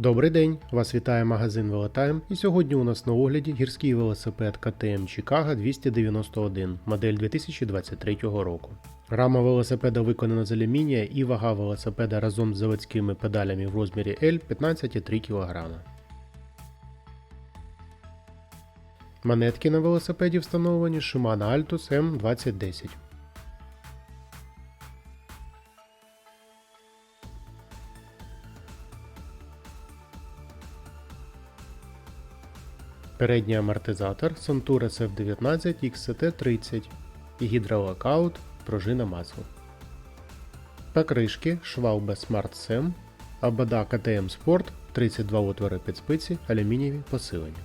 Добрий день! Вас вітає магазин Велотайм і сьогодні у нас на огляді гірський велосипед КТМ Чикаго 291, модель 2023 року. Рама велосипеда виконана з алюмінія і вага велосипеда разом з заводськими педалями в розмірі L 15,3 кг. Монетки на велосипеді встановлені Shimano Altus M2010. Передній амортизатор Suntour SF19 XCT30 і гідролокаут пружина масла. Покришки Schwalbe Smart Sem, обода KTM Sport 32 отвори під спиці, алюмінієві посилення.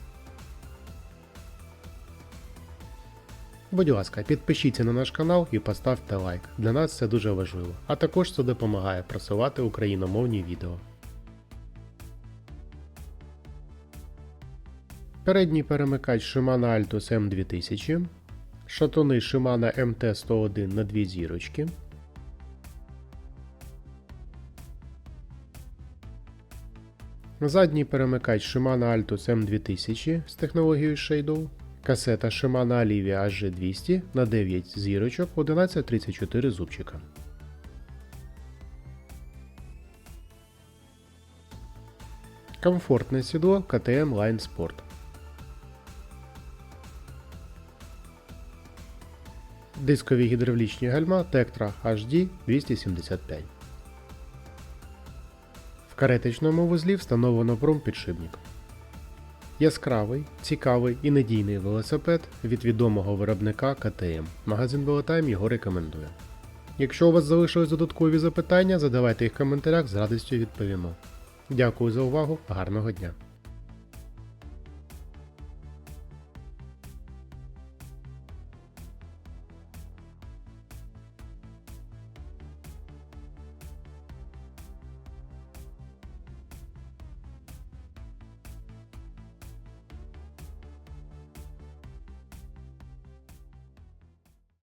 Будь ласка, підпишіться на наш канал і поставте лайк. Для нас це дуже важливо, а також це допомагає просувати україномовні відео. Передній перемикач Shimano Altus M2000, шатуни Shimano MT101 на дві зірочки, задній перемикач Shimano Altus M2000 з технологією Shadow, касета Shimano Alivia HG200 на 9 зірочок 1134 зубчика. Комфортне сідло KTM Line Sport. Дискові гідравлічні гальма Tetra HD 275. В каретичному вузлі встановлено промпідшипник. Яскравий, цікавий і надійний велосипед від відомого виробника KTM. Магазин Велотайм його рекомендує. Якщо у вас залишились додаткові запитання, задавайте їх в коментарях, з радістю відповімо. Дякую за увагу, гарного дня!